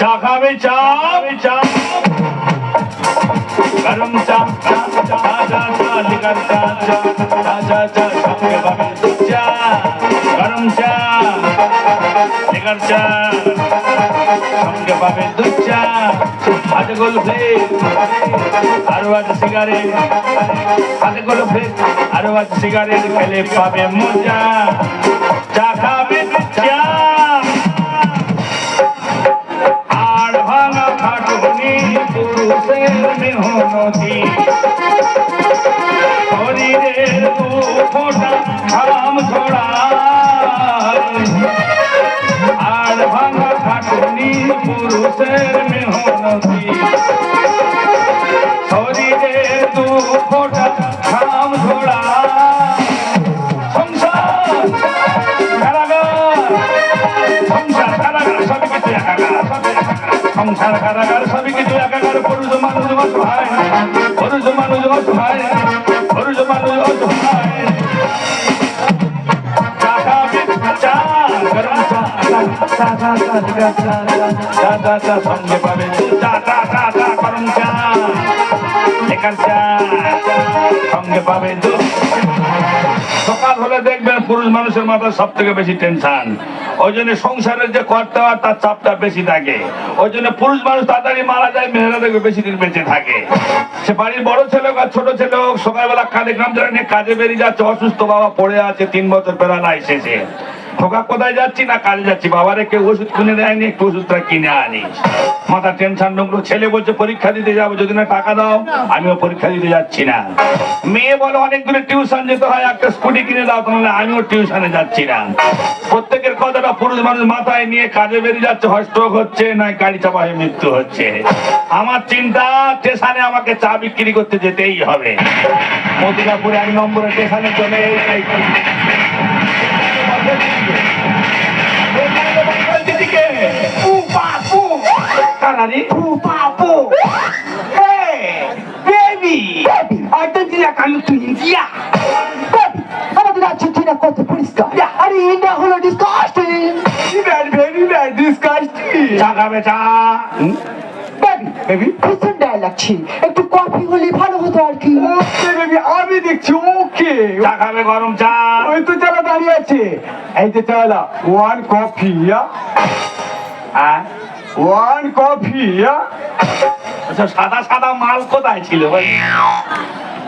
চা খাবে চা চা গরম চা চা চা লিকার চা চা চা সঙ্গে পাবে চা গরম চা লিকার চা সঙ্গে পাবে দুধ চা হাতে গোল প্লেট আরও আছে সিগারেট হাতে গোল প্লেট আরও আছে সিগারেট খেলে পাবে মজা চা খাবে চা নদী শরীরের দুঃখটা ঘাম ছড়ায় আর ভাঙা খাটুনি পুরুষের মেহনতি। শরীরের দুঃখটা সংসার কারাগার পুরুষ মানুষ অসহায় পুরুষ মানুষ অসহায় পুরুষ মানুষ অসহায় দাদা সঙ্গে পাবে। দাদা দাদা করম চা। সঙ্গে পাবে। সকাল হলে দেখবেন পুরুষ মানুষের মাথায় সব থেকে বেশি টেনশন ওই জন্য সংসারের যে কর্তা হয় তার চাপটা বেশি থাকে। ওই জন্য পুরুষ মানুষ তাড়াতাড়ি মারা যায়, মেয়েরা দেখবে বেশি দিন বেঁচে থাকে। সে বাড়ির বড় ছেলে হোক আর ছোট ছেলে হোক, সকালবেলা কাজে গ্রাম ধরে নিয়ে কাজে বেরিয়ে যাচ্ছে, অসুস্থ বাবা পড়ে আছে, তিন বছর পেরালা এসেছে খোকা কোথায় যাচ্ছি না কাজে যাচ্ছি? বাবারে, কেউ ওষুধ কিনে দেয়নি, একটু ওষুধটা কিনে আনি। মাথা টেনশন ঢুকলো ছেলে বলছে, পরীক্ষা দিতে যাব, যদি না টাকা দাও, আমিও পরীক্ষা দিতে যাচ্ছি না। মেয়ে বলো, অনেক দূরে টিউশন যেতে হয়, একটা স্কুটি কিনে দাও, তাহলে আমিও টিউশনে যাচ্ছি না। প্রত্যেকের কথাটা পুরুষ মানুষ মাথায় নিয়ে কাজে বেরিয়ে যাচ্ছে stroke হচ্ছে না গাড়ি চাপা হয়ে মৃত্যু হচ্ছে। আমার চিন্তা, স্টেশনে আমাকে চা বিক্রি করতে যেতেই হবে। মদিনাপুরে এক নম্বরে স্টেশনে চলে Canary. Poo papo. Hey, baby. Baby. I don't think I can to India. Baby. I'm not going to go to police car. Yeah. Are you in the whole disgusting? Very, very, very disgusting. Chaga beta. Hmm? Baby ভীষণ ডায় লাগছে। একটু coffee হলে ভালো হতো আর কি। আমি দেখছি ওকে। চা খাবে গরম চা। ওই তো চালা দাঁড়িয়ে আছে। এই যে চালা ওয়ান কফি হ্যাঁ? ওয়ান কফি আচ্ছা সাদা সাদা মাল কোথায় ছিল বল?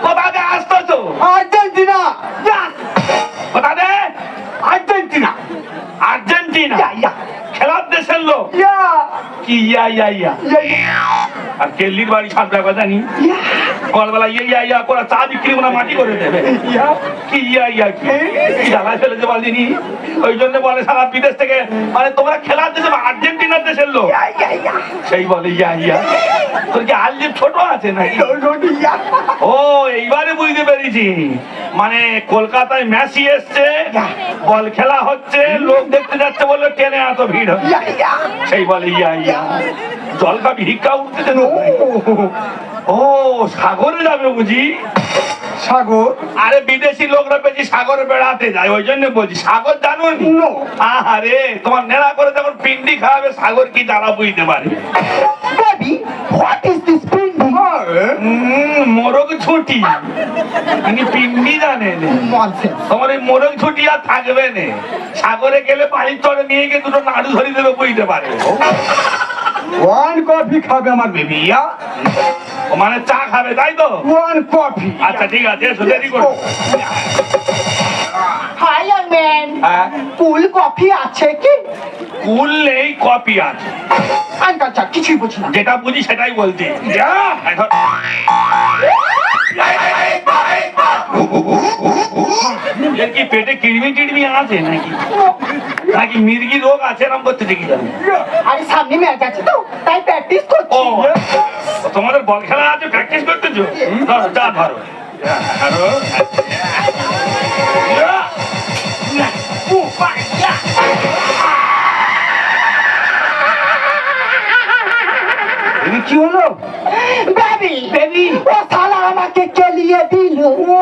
কোথা দিয়ে আসতো তো? আর্জেন্টিনা। কোথা দিয়ে? আর্জেন্টিনা। আর্জেন্টিনা। খেলার দেশের লোক। কি ইয়া ইয়া ইয়া। আর কেল্লির বাড়ি সামনে জানি? সকালবেলা ইয়া ইয়া ইয়া করে চা বিক্রি করে মাটি করে দেবে। কি ইয়া ইয়া কি? জ্বালা ফেলেছে বলিনি ওই জন্য বলে সারা বিদেশ থেকে মানে তোমরা খেলার দেশে আর্জেন্টিনার দেশের লোক। সেই বলে ইয়া ইয়া। তোর কি আলজিপ ছোট আছে নাকি? ও এইবারে বুঝতে পেরেছি। মানে কলকাতায় মেসি এসছে। বল খেলা হচ্ছে লোক দেখতে যাচ্ছে বলে ট্রেনে এত ভিড় সেই বলে ইয়া ইয়া। জল কাপি হিক্কা উঠতেছে ও সাগরে যাবে বুঝি? সাগর? আরে বিদেশি লোকরা বেশি সাগরে বেড়াতে যায় ওই জন্য বলছি সাগর জানো নি? আরে তোমার নেড়া করে যখন পিন্ডি খাওয়াবে সাগর কি তারা বুঝতে পারে? What is this pending um, মোরগ ছুটি তিনি পিন্ডি জানেন তোমার এই মোরগ ছুটি আর থাকবে না সাগরে গেলে পানির চরে নিয়ে গিয়ে দুটো নাড়ু ধরে দেবে বুঝতে পারে ওয়ান কফি খাবে আমার বেবি ইয়া মানে চা খাবে তাই তো ওয়ান কফি আচ্ছা ঠিক আছে এসো দেরি করো হাই ইয়াং হ্যাঁ কুল কফি আছে কি? কুল নেই কপি আছে। আঙ্কাল চা কিছুই বুঝি না। যেটা বুঝি সেটাই বলছি। যা, এই এর কি পেটে কিড়মি টিড়মি আছে নাকি? নাকি মির্গি রোগ আছে এরকম করতে দেখি জানি আরে সামনে ম্যাচ আছে তো তাই প্র্যাকটিস করছি। তোমাদের বল খেলা আছে প্র্যাকটিস করতেছো? ধরো যা ধরো। ধরো। কি হলো? বেবি বেবি ও শালা আমাকে কেলিয়ে দিল। ও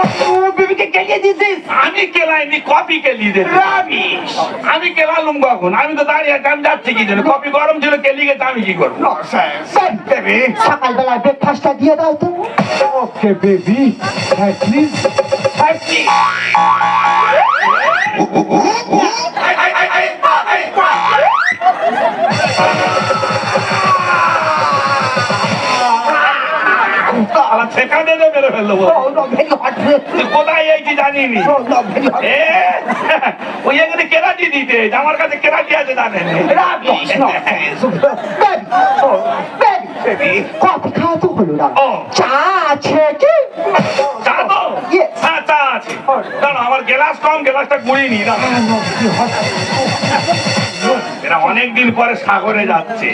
বেবিকে কেলিয়ে দিছিস আমি কেলাইনি কপি কেলি দে রাবিশ আমি কেলালুম কখন? আমি তো দাঁড়িয়ে আমি যাচ্ছি কি জন্য? কপি গরম ছিল কেলি গেছে আমি কি করব? বেবি সকালবেলা ব্রেকফাস্টটা দিয়ে দাও তো। ওকে বেবি হ্যাঁ প্লিজ ছেকা দিয়ে দিয়ে মেরে ফেলল কোথায় এইছি জানিনি? ওই এখানে কেরাটি দিতে আমার কাছে কেরাটি আছে জানেন কফি খাওয়া তো হলো না। ও। চা আছে কি? চা তো. হ্যাঁ চা আছে। দাঁড়া আমার গ্লাস কম গ্লাসটা গুঁড়ি নি না এরা অনেকদিন পরে সাগরে যাচ্ছে।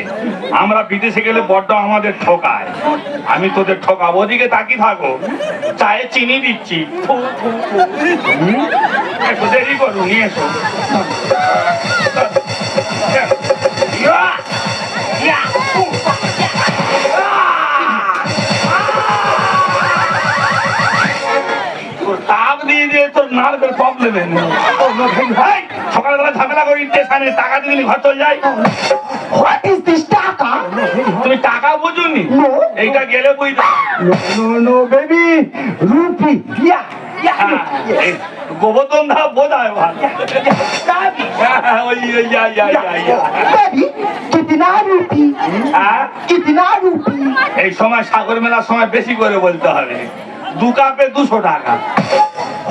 আমরা বিদেশে গেলে বড্ড আমাদের ঠকায়। আমি তোদের ঠকাবো, ওদিকে তাকি থাকো। চায়ে চিনি দিচ্ছি। দেরি করো, নিয়ে এসো। তাপ দিয়ে দিয়ে তোর নার্ভের প্রবলেম করি স্টেশনে টাকা দিলি ঘর চলে হোয়াট ইজ দিস টাকা? তুমি টাকা বুঝুনি? এইটা গেলে বুঝতে no no baby rupee. Yeah হ্যাঁ, গোবর্ধন এই সময় সাগর মেলার সময় বেশি করে বলতে হবে। দু কাপে দুশো টাকা।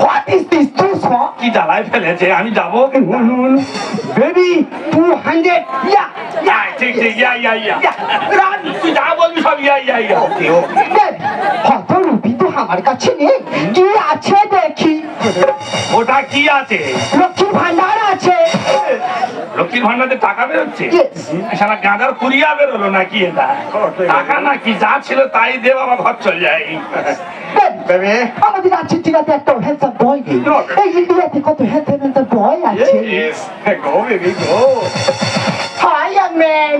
হোয়াট ইজ দিস দুশো কি জ্বালায় ফেলেছে? আমি যাব। Baby two hundred yeah yeah, ঠিক ঠিক ইয়া ইয়া ইয়া তুই যা বলবি সব ইয়া ইয়া ইয়া ওকে ওকে কত রুপি তো আমার কাছে নেই কি আছে দেখি। ওটা কি আছে? লক্ষ্মীর ভান্ডার আছে। লক্ষ্মীর ভান্ডারে টাকা বেরোচ্ছে. সারা গাঁদার কুড়িয়া বেরোলো নাকি এটা? টাকা নাকি? যা ছিল তাই দে বাবা ঘর চল যাই। আমাদের আর্জেন্টিনাতে একটা হ্যান্ডসাম বয় এই ইন্ডিয়াতে কত হ্যান্ডসাম হ্যান্ডসাম বয় আছে? Go baby go Hi, young man.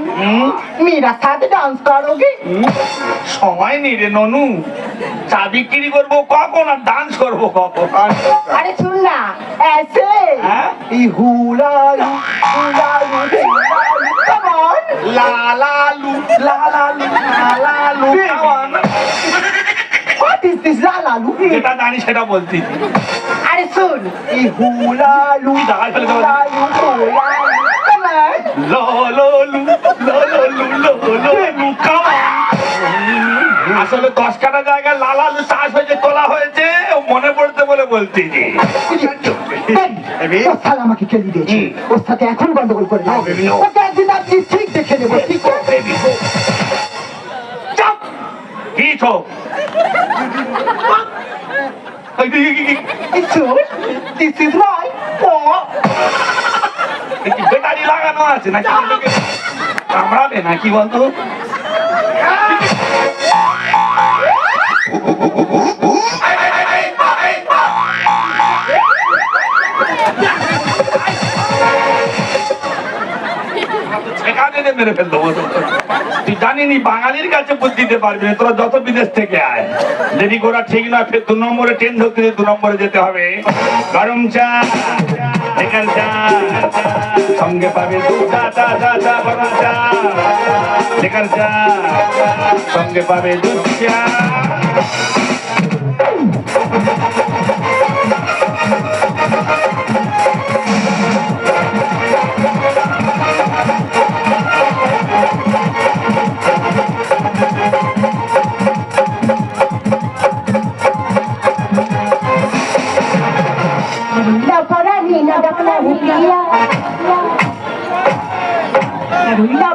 সাথে ডান্স করোগে সময় নেই রে ননু। চা বিক্রি করব কখন আর ডান্স করব কখন? আরে শুন না এসে হ্যাঁ? ই হুলালু হুলালু কেমন লালালু লালালু লালালু কেমন What is this লালালু যেটা জানি সেটা বলছি আরে শুন ই হুলালু হুলালু হুলালু আসলে দশ কাটা জায়গায় লালাল চাষ হয়েছে তোলা হয়েছে মনে পড়তে বলে বলতে আমাকে খেলি দিয়েছি। ওর সাথে এখন গন্ডগোল করে ঠিক দেখে নেব ঠিক কি ছোক This is my fault. আছে নাকি কামড়াবে নাকি বলতো? বাঙালির কাছে দিতে পারবি না, তোরা যত বিদেশ থেকে আয়। ঠিক নয়, ফের দু নম্বরে ট্রেন ধরতে দু নম্বরে যেতে হবে। গরম চা। এখান চা সঙ্গে পাবে দু চা চা চা চা গরম চা। এখান সঙ্গে পাবে দুধ চা 有一大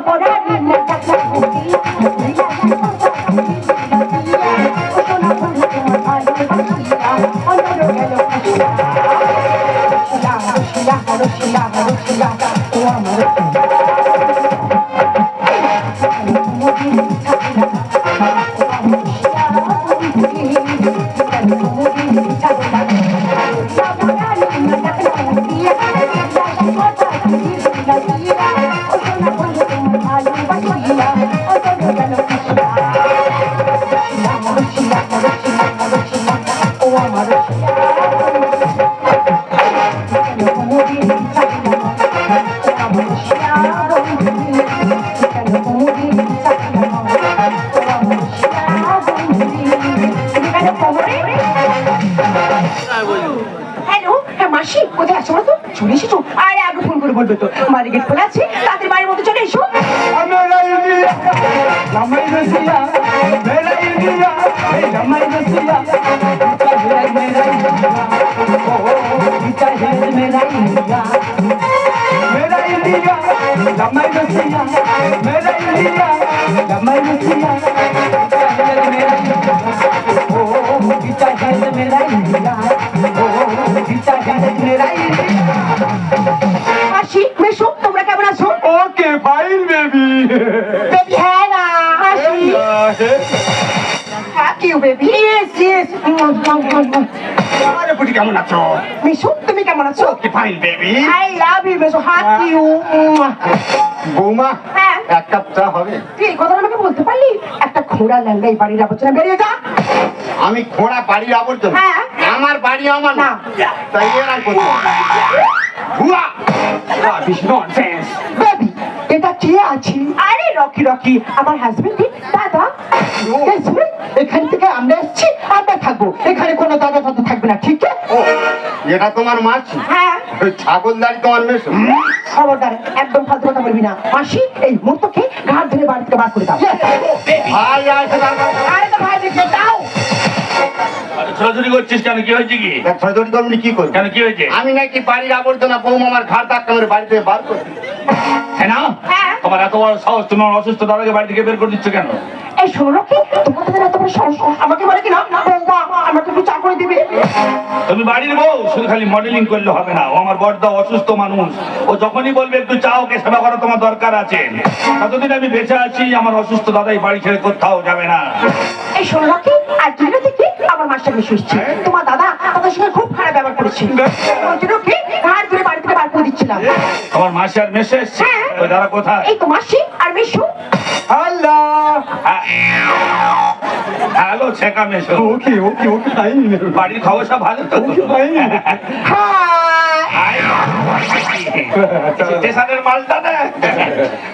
इंडिया मेरा इंडिया लम्बई रसिया मेरा इंडिया लम्बई रसिया मेरा इंडिया ओ गीता है मेरा इंडिया ओ गीता है मेरा इंडिया মাসি মেশো তোমরা কেমন আছো ओके फाइन बेबी বেবি হ্যাঁ না মাসি হ্যাঁ কিউ বেবি ইয়েস ইয়েস আরে পুটি কেমন আছো মিশু তুমি কেমন আছো কি fine baby I love you মেশো হাত ইউ বৌমা হ্যাঁ। এক কাপ চা হবে? তুই এই কথাটা আমাকে বলতে পারলি? একটা খোড়া ল্যাংড়াই বাড়ির আবর্জনা বেরিয়ে যা। আমি খোঁড়া বাড়ির আবর্জনা? হ্যাঁ। আমার বাড়ি আমার না। তাই এরা কোথায় ভুয়া ননসেন্স বেবি এটা কে আছে আরে রকি রকি আমার হাজবেন্ড দাদা এখান থেকে আমরা এসেছি আমরা থাকব। এখানে কোনো দাদা দাদা থাকবে না ঠিক আছে? এটা তোমার মাছি হ্যাঁ। ছাগল দাড়ি তোমার মেশো খবরদার একদম ফালতু কথা বলবি না। মাসি এই মুহূর্তকে ঘাট ধরে বাড়ি থেকে বার করে দাও। ভাই আরে তো ভাই দেখে দাও। আরে করছিস কেন? কি হয়েছে কি? ছড়ি তুমি কি করবে? কেন কি হয়েছে? আমি নাকি বাড়ির আবর্জনা বৌমা আমার ঘাট ধাক্কা মেরে বাড়ি বার করছি হ্যাঁ না? হ্যাঁ। তোমার এত বড় সাহস তুমি আমার অসুস্থ দাদাকে বাড়ি থেকে বের করে দিচ্ছ কেন? এই শোনো রকি তোমার তাদের এত বড় সাহস। আমাকে বলে কি না বৌমা আমাকে একটু চা করে দিবে? তুমি বাড়ির বউ শুধু খালি মডেলিং করলে হবে না। ও আমার বড়দা অসুস্থ মানুষ। ও যখনই বলবে একটু চা ওকে সেবা করা তোমার দরকার আছে। ততদিন আমি বেঁচে আছি আমার অসুস্থ দাদাই বাড়ি ছেড়ে কোথাও যাবে না। এই শোনো আর দুটো আমার তোমার দাদা তাদের সঙ্গে খুব খারাপ ব্যবহার করেছে। ওই কি ঘাট ধরে বাড়ি থেকে বার করে দিচ্ছিলাম? তোমার মাসি আর মেসে এসছে। ওই দাদা কোথায়? এই তো মাসি আর মিশু আল্লাহ! হ্যালো ছেকা মেসো ওকে ওকে ওকে ফাইন বাড়ির খবর সব ভালো তো? Okay hi. স্টেশনের মালটা দে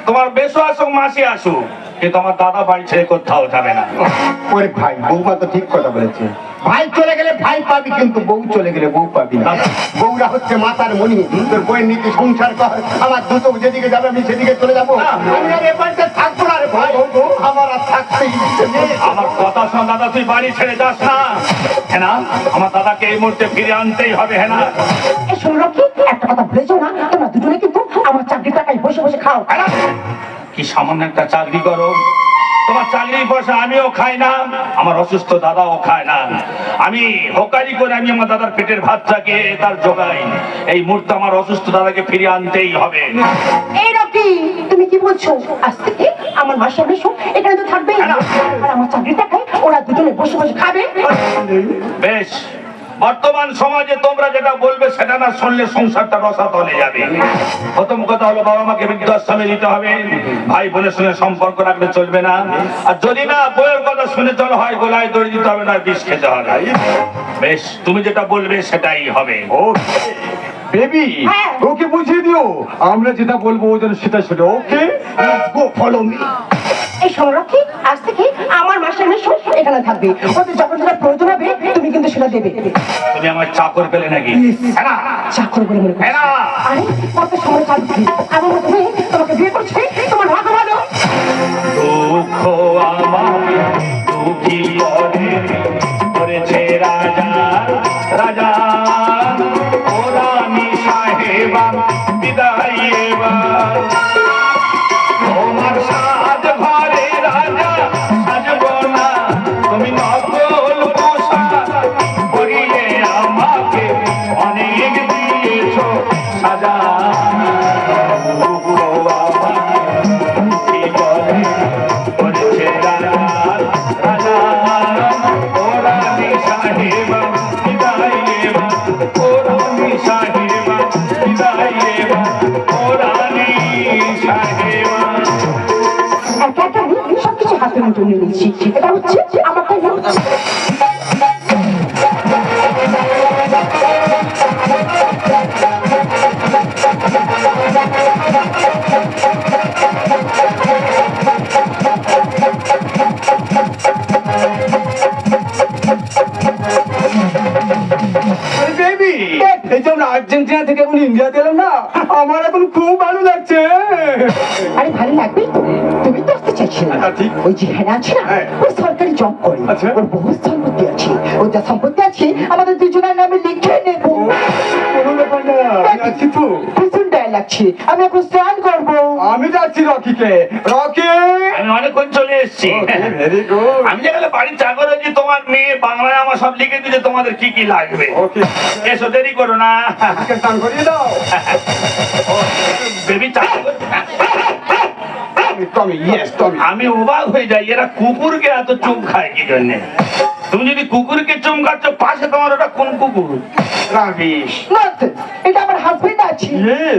তোমার বেশো আসুক মাসি আসুক কিন্তু আমার দাদা বাড়ি ছেড়ে কোথাও যাবে না। ওরে ভাই বৌমা তো ঠিক কথা বলেছে। ভাই চলে গেলে ভাই পাবি কিন্তু বউ চলে গেলে বউ পাবি না। বউরা হচ্ছে মাতার মনি তোর বইয়ের নীতি সংসার কর? আমার দুটো যেদিকে যাবে আমি সেদিকে চলে যাব। আমি আর এ বাড়িতে থাকব না রে ভাই। আমার আর থাকতেই। আমার দাদা তুই বাড়ি ছেড়ে যাস না হ্যাঁ না? আমার দাদাকে এই মুহূর্তে ফিরে আনতেই হবে হ্যাঁ শোনো একটা কথা ভুলেছো না? তোমরা দুজনে কিন্তু আমার চাকরি টাকায় বসে বসে খাও। হ্যাঁ কি সামান্য একটা চাকরি করো। তোমার চাকরি পয়সা আমিও খাই না আমার অসুস্থ দাদাও খায় না। আমি হোকারি করে আমি আমার দাদার পেটের ভাতটাকে তার জোগাই। এই মুহূর্তে আমার অসুস্থ দাদাকে ফিরিয়ে আনতেই হবে। এই রকি তুমি কি বলছো? আজ থেকে আমার মাসে মিশু এখানে তো থাকবেই না আর আমার চাকরি টাকায় ওরা দুজনে বসে বসে খাবে। বেশ বর্তমান সমাজে তোমরা যেটা বলবে সেটা না শুনলে সংসারটা রসা তলে যাবে। প্রথম কথা হলো বাবা মাকে বৃদ্ধাশ্রমে দিতে হবে। ভাই বোনের সঙ্গে সম্পর্ক রাখলে চলবে না। আর যদি না বইয়ের কথা শুনে চলো হয় গোলায় দড়ি দিতে হবে না বিষ খেতে হবে বেশ তুমি যেটা বলবে সেটাই হবে। বেবি হ্যাঁ। ওকে বুঝিয়ে দিও। আমরা যেটা বলব ও যেন সেটা শুনে। ওকে গো ফলো মি এই সংরক্ষী আজ থেকে আমার মাসের মেশো এখানে থাকবে। ওদের যখন যেটা প্রয়োজন হবে তুমি কিন্তু সেটা দেবে। তুমি আমার চাকর পেলে নাকি? চাকর বলে মনে? আরে কত সময় চাকরি? আমার মতো তোমাকে বিয়ে করছে? হাতের মতো ওই যে হ্যাঁ আছে না হ্যাঁ। ওই সরকারি জব করে। আচ্ছা। ওর বহু সম্পত্তি আছে। ওই যা সম্পত্তি আছে আমাদের দুজনের নামে লিখে নেব। কোনো ব্যাপার না। আমি আছি তো। ভীষণ দয়া লাগছে। আমি এখন স্নান করব। আমি যাচ্ছি রকিকে। রকি! আমি অনেকক্ষণ চলে এসেছি। ভেরি গুড আমি যেখানে বাড়ির চাকর আছি তোমার মেয়ে বাংলায় আমার সব লিখে দিতে তোমাদের কি কি লাগবে? ওকে। এসো দেরি করো না। স্নান করিয়ে দাও। বেবি চাকর। আমি অবাক হয়ে যাই এরা কুকুরকে এত চুপ খায় কি জন্য? তুমি যদি কুকুরকে চুম পাশে তোমার ওটা কোন কুকুর? Rubbish Nonsense! এটা আমার হাজবেন্ড আছে।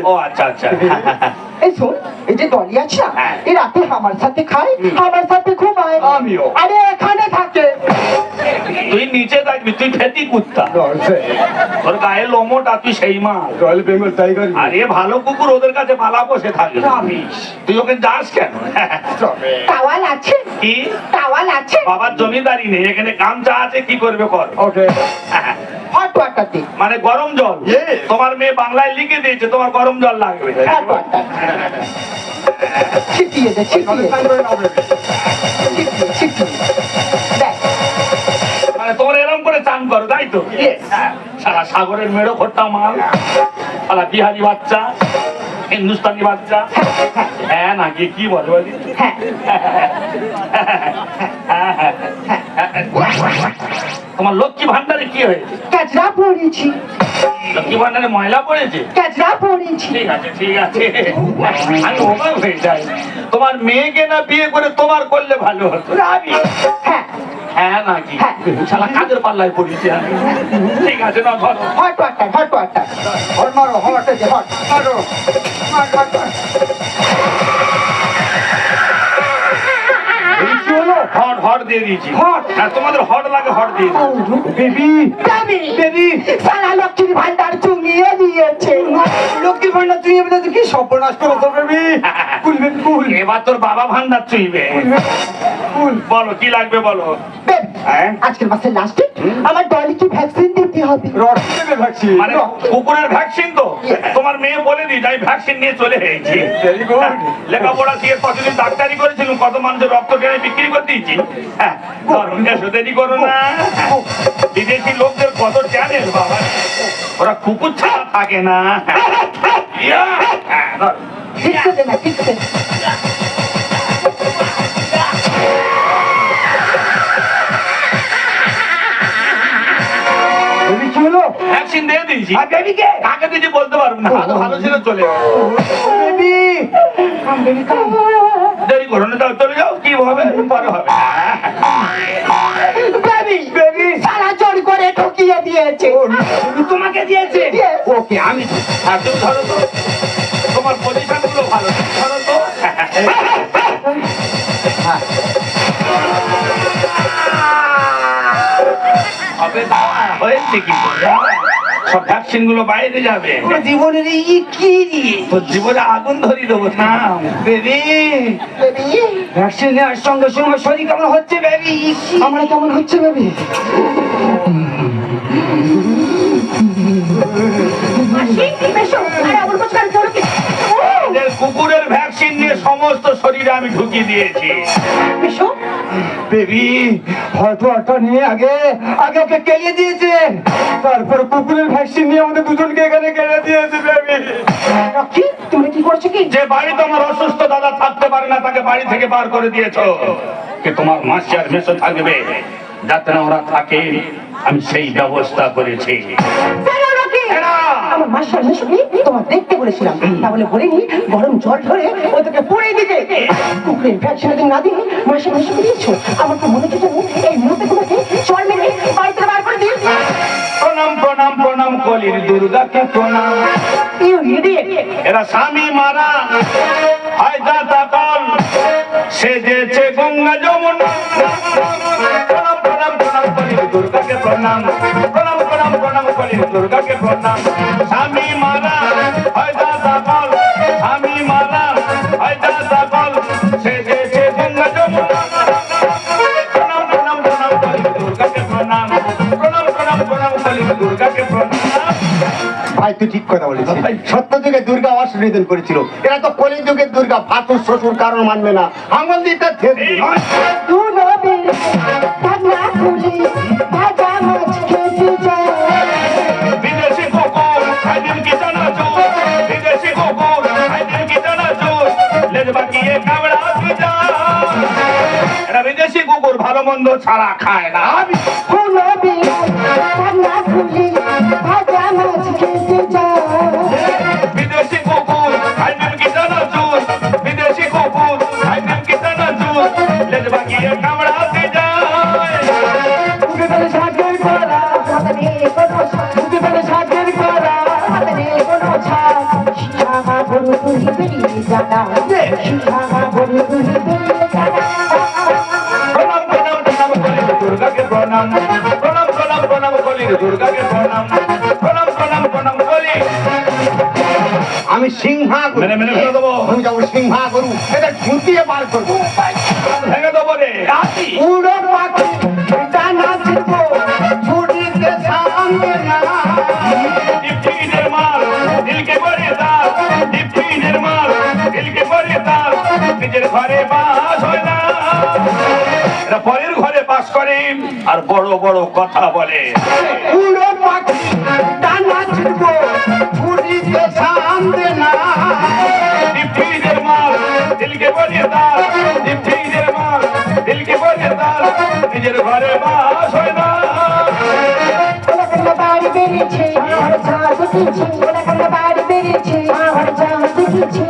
ও আচ্ছা আচ্ছা। এই শোন এই যে দলি আছে হ্যাঁ। এই রাতে আমার সাথে খায় আমার সাথে ঘুমায়। আমিও। আরে এখানে থাকে। তুই নিচে থাকবি তুই ফেতি কুত্তা। তোর গায়ে লোমোটা তুই সেই মা রয়্যাল বেঙ্গল টাইগার আরে ভালো কুকুর ওদের কাছে পালা বসে থাকবে। রাবিশ। তুই ওকে যাস কেন? টাওয়াল আছে? কি? টাওয়াল আছে? বাবার জমিদারি নেই এখানে গামছা আছে কি করবে কর। ওকে হট ওয়াটার দে মানে গরম জল. তোমার মেয়ে বাংলায় লিখে দিয়েছে তোমার গরম জল লাগবে। হট ওয়াটার ছিটিয়ে দে ছিটিয়ে দে, ছিটিয়ে ছিটিয়ে দেখ মানে তোমার এরকম করে চান করো তাই তো? হ্যাঁ, সারা সাগরের মেড়ো খোট্টা মাল। সারা বিহারি বাচ্চা হিন্দুস্তানি বাচ্চা। হ্যাঁ। নাকি কি বলে বলি? হ্যাঁ। তোমার লক্ষ্মী ভান্ডারে কি হয়েছে? কাজরা পড়েছি। লক্ষ্মী ভান্ডারে ময়লা পড়েছে? কাজরা পড়েছি। ঠিক আছে ঠিক আছে। আমি অবাক হয়ে যাই। তোমার মেয়েকে না বিয়ে করে তোমার করলে ভালো হতো? রাবি। হ্যাঁ। হ্যাঁ নাকি? হ্যাঁ। শালা কাজের পাল্লায় পড়েছি আমি। ঠিক আছে না ধরো। হট হট হট মারো হট দে হট মারো হট হট। কি হলো হট হট দিয়ে দিয়েছি। হট? আর তোমাদের হট লাগে হট দিয়ে বেবি। দাবি বেবি। সারা লক্ষ্মীর ভান্ডার চুমিয়ে দিয়েছে। লক্ষ্মী ভান্ডার তুই এমনি তো কি সর্বনাশ করে তো বেবি? কুল বেবি কুল এবার তোর বাবা ভান্ডার চুইবে। কুল বলো কি লাগবে বলো? বেব? আজকের মাসের লাস্টে আমার ডলিকে ভ্যাকসিন দিতে হবে? রকি দেবে ভ্যাকসিন মানে কুকুরের ভ্যাকসিন তো। তোমার মেয়ে বলে দিই আমি ভ্যাকসিন নিয়ে চলে এসেছি। ভেরি গুড লেখাপড়া দিয়ে কতদিন ডাক্তারি করেছিলাম কত মানুষের রক্ত টেনে বিক্রি করে দিয়েছি। হ্যাঁ? ধরো, এসো দেরি করো না। বিদেশি লোকদের কত চ্যানেল বাবা। ওরা কুকুর ছাড়া থাকে না। ইয়া, হ্যাঁ। ঠিক করে না ঠিক করে ভ্যাকসিন দিয়ে দিয়েছি। আর বেবিকে কাকে দিয়েছি বলতে পারব না। হাত ভালো ছিল চলে যাও। বেবি দেরি করো না যাও চলে যাও। কি হবে? পরে হবে। বেবি বেবি সারা জোর করে ঠকিয়ে দিয়েছে। তোমাকে দিয়েছে? ওকে আমি আর তুমি ধরো তো। তোমার পজিশনগুলো ভালো। ধরো তো। হবে হয়েছে কি? সব ভ্যাকসিনগুলো বাইরে যাবে। জীবনের এই কি? তোর জীবনে আগুন ধরিয়ে দেবো। না বেবি বেবি ভ্যাকসিন নেওয়ার সঙ্গে সঙ্গে শরীর কেমন হচ্ছে বেবি আমার কেমন হচ্ছে বেবি কুকুরের ভ্যাকসিন নিয়ে সমস্ত শরীরে আমি ঢুকিয়ে দিয়েছি। বেবি হয়তো একটা নিয়ে আগে আগে ওকে কেলিয়ে দিয়েছে। তারপর কুকুরের ভ্যাকসিন নিয়ে আমাদের দুজনকে এখানে কেটে দিয়েছে বেবি তুমি কি করছ কি? যে বাড়িতে আমার অসুস্থ দাদা থাকতে পারে না তাকে বাড়ি থেকে বার করে দিয়েছ। কি তোমার মাসি আর মেসো থাকবে? যাতে না ওরা থাকে আমি সেই ব্যবস্থা করেছি! মার সামনে তোমার দেখতে বলেছিলাম। তাহলে বলিনি গরম জল ধরে ওদেরকে পড়ে দিতে। কুকুরের ভ্যাকসিন যদি না দিয়ে সামনে শুনে দিয়েছ। আমার তো মনে হচ্ছে এই মুহূর্তে তোমাকে জল মেরে বাড়িতে বার করে দিয়েছি। প্রণাম প্রণাম প্রণাম কলির দুর্গাকে প্রণাম। ইউ ইডিয়েট এরা স্বামী মারা। হয় দাদা কল। সেজেছে গঙ্গা যমুনা। প্রণাম প্রণাম প্রণাম কলির দুর্গাকে প্রণাম দুর্গাকে প্রণাম। স্বামী মারা হয় দাদা স্বামী মারা হয় দাদা কল সেজেছে গঙ্গা যমুনা প্রণাম প্রণাম প্রণাম দুর্গাকে প্রণাম। প্রণাম প্রণাম প্রণাম কলির দুর্গাকে প্রণাম। ভাই তুই ঠিক কথা বলেছিস। সত্য যুগে দুর্গা অসুবিধা করেছিল। এরা তো কলি যুগের দুর্গা ভাতুর শ্বশুর কারণ মানবে না। আঙুল দিতে মন্দ ছাড়া খায় না। বিদেশি কুকুর খাইবেন কি চানাচুর বিদেশি কুকুর খাই দিন কি চানাচুর লেজ বাকিয়ে কামড়া দুর্গাকে প্রণাম প্রণাম প্রণাম প্রণাম কলি আমি সিংহা। মেনে মেনে ফেলে দেবো। আমি যাব সিংহা গরু এটা ঝুঁকিয়ে বার করব বড় বড় কথা বলে। উড়ো পাখি ডানা ছিপো ছুটিতে সামনে না। ডিপটিনের মাল দিলকে মাল দিলকে করে দাও। নিজের ঘরে বাস হয় না। বাড়ি বেরিয়েছে আমার ঝাড় দেখেছে বাড়ি বেরিয়েছে আমার ঝাড় দেখেছে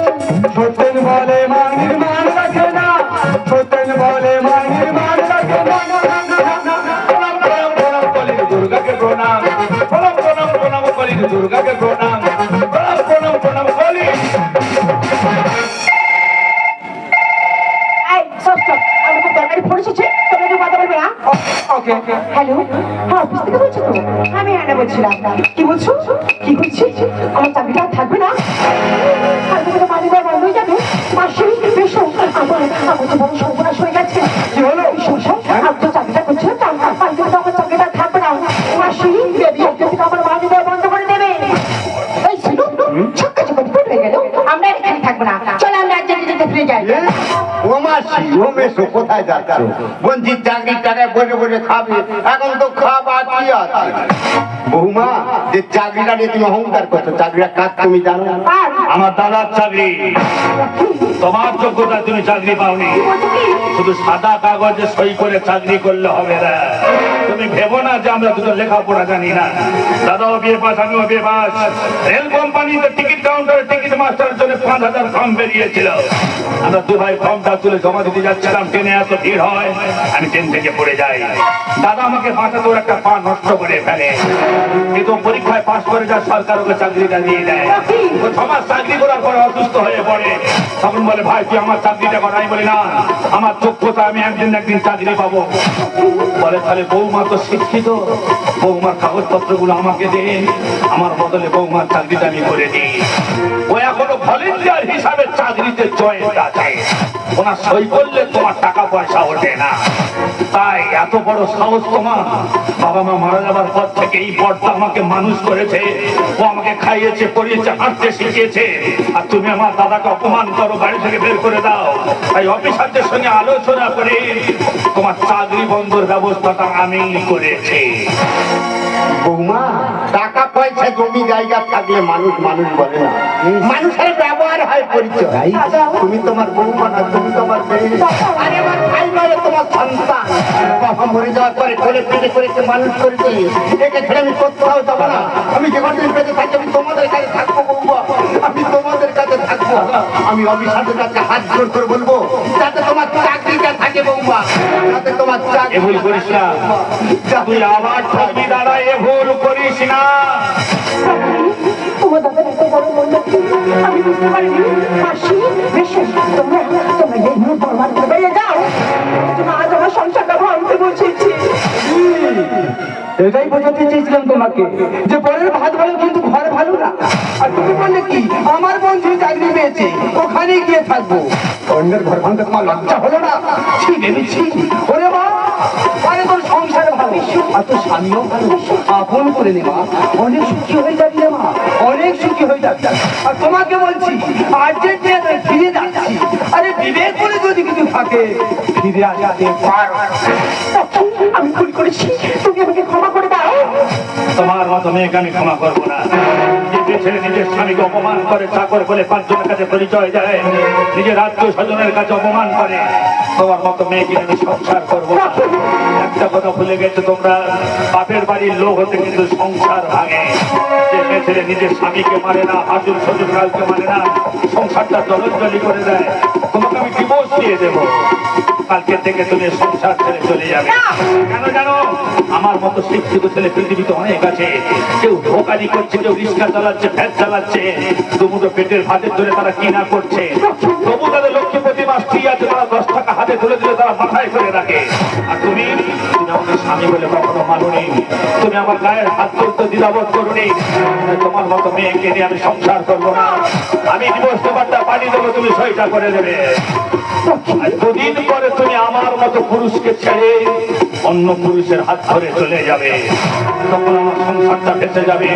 আমার আমার তো বড় সর্বনাশ হয়ে গেছে। কি হলো? শোষণ আমি তো চাকরিটা থাকবে না থেকে আমার মালিক বন্ধ করে দেবে। এই ছিল ছক্কা ছক্কা ফুট হয়ে গেল। আমরা এখানে থাকব না। চলো আমরা এক জায়গায় যেতে ফিরে যাই। ও মাসি কোথায় যাচ্ছ বঞ্চিত চাকরির টাকায় বসে বসে খাবে। এখন তো খাওয়া কি আছে? বৌমা যে চাকরিটা নিয়ে তুমি অহংকার করছ চাকরিটা কাজ তুমি জানো? না আমার দাদার চাকরি। তোমার যোগ্যতা তুমি চাকরি পাওনি। শুধু সাদা কাগজে সই করে চাকরি করলে হবে না। তুমি ভেবো না যে আমরা দুটো লেখাপড়া জানি না। দাদাও বিয়ে পাস, আমিও বিয়ে পাস। রেল কোম্পানিতে টিকিট কাউন্টারে টিকিট মাস্টারের জন্য পাঁচ হাজার ফর্ম বেরিয়েছিল। আমরা দু ভাই ফর্মটা তুলে জমা দিতে যাচ্ছিলাম, ট্রেনে এত ভিড় হয়, আমি ট্রেন থেকে পড়ে যাই। দাদা আমাকে বাঁচাতে একটা পা নষ্ট করে ফেলে। কিন্তু পরীক্ষায় পাশ করে যা সরকার ওকে চাকরিটা দিয়ে দেয়। ছমাস চাকরি করার পরে অসুস্থ হয়ে পড়ে। তখন বলে, ভাই, তুই আমার চাকরিটা করাই বলি না। আমার যোগ্যতা আমি একদিন একদিন চাকরি পাবো। বলে, তাহলে বৌমা তো শিক্ষিত বৌমার কাগজপত্রগুলো আমাকে দিন। আমার বদলে বৌমার চাকরিটা আমি করে দিই। ও হিসাবে চাকরিতে ওনার সই করলে তোমার টাকা পয়সা ওঠে না। তাই এত বড় সাহস বাবা মা মারা যাবার পর থেকে এই আমাকে মানুষ করেছে। ও আমাকে খাইয়েছে, পড়িয়েছে, হাঁটতে শিখিয়েছে। আর তুমি আমার দাদাকে অপমান করো, বাড়ি থেকে বের করে দাও। তাই অফিসারদের সঙ্গে আলোচনা করে তোমার চাকরি বন্ধর ব্যবস্থাটা আমি করেছি। বৌমা টাকা পয়সা জমি জায়গা থাকলে মানুষ মানুষ বলে না। মানুষের ব্যবহার হয় পরিচয়। তুমি তোমার বৌমা না তুমি তোমার আরে আমার ভাই নয় তোমার সন্তান। বাবা মরে যাওয়ার পরে কোলে করে মানুষ করেছি। একে ছেড়ে আমি কোথাও যাব না। আমি থাকি তোমাদের কাছে থাকব বৌমা আমি তোমাদের কাছে থাকব। আমি অফিসারের কাছে হাত জোর করে বলব যাতে তোমার চাকরিটা থাকে বৌমা। যাতে তোমার এ চাকরি ভুল করিস না। তুই আবার এ ভুল করিস না। তোমার দাদার এত বড় আমি বুঝতে পারিনি মাসি বেশি তোমরা তোমরা এই মুহূর্তে আমার করে বেরিয়ে যাও। এটাই বোঝাতে চেয়েছিলাম তোমাকে যে পরের ভাত ভালো কিন্তু ঘর ভালো না। আর তুমি বললে কি? আমার বন্ধু চাকরি পেয়েছে, ওখানে গিয়ে থাকব। অন্যের ঘর ভাঙতে তোমার লজ্জা হলো না? সুখী হয়ে যাবি আর তোমাকে বলছি আর্জেন্টিনা আরে বিবেক বলে যদি কিছু থাকে, ফিরে আসতে পারো। আমি করেছি। তুমি মেয়েকে আমি ক্ষমা করব না। যে নিজের স্বামীকে করে বলে পাঁচজনের কাছে পরিচয় নিজের কাছে অপমান করে। সংসার করব না। একটা কথা ভুলে গেছে তোমরা? বাপের বাড়ির লোক হতে কিন্তু সংসার ভাঙে। যে মেয়ে ছেলে নিজের স্বামীকে মারে না হাজুর সজুর কালকে মারে না, সংসারটা জলজলি করে দেয়। আমি ডিভোর্স দিয়ে দেবো। কালকে থেকে তুমি সংসার ছেড়ে চলে যাবে। কেন জানো? আমার মতো শিক্ষিত ছেলে পৃথিবীতে অনেক আছে। কেউ ধোকারি করছে কেউ রিক্সা চালাচ্ছে ফ্যাট চালাচ্ছে। দুমুটো পেটের ভাতের ধরে তারা কিনা করছে। তবু তাদের লক্ষ্মীপতি প্রতিমা স্ত্রী আছে তারা দশ টাকা হাতে তুলে স্বামী বলে কখনো মানুনি। তুমি আমার গায়ের হাত তুলতে দ্বিধাবোধ করুনি। তোমার মতো মেয়েকে নিয়ে আমি সংসার করব না। আমি ডিভোর্স পেপারটা পাঠিয়ে দেবো, তুমি সইটা করে দেবে। দুদিন পরে তুমি আমার মতো পুরুষকে ছেড়ে অন্য পুরুষের হাত ধরে চলে যাবে। তখন আমার সংসারটা বেঁচে যাবে।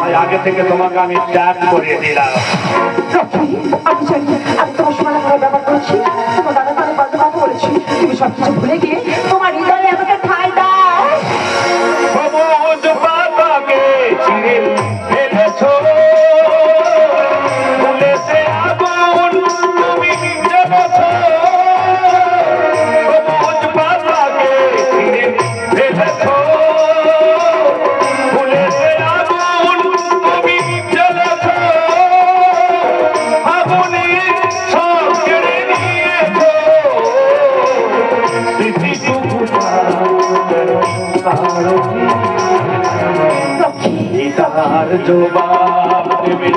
তাই আগে থেকে তোমাকে আমি ত্যাগ করে দিলাম। আমি জানি, আমি তোমার সমানে খারাপ ব্যাপার করেছি। তোমার দাদা তাহলে বাজে কথা বলেছি। তুমি সবকিছু ভুলে গিয়ে জবাব দেবে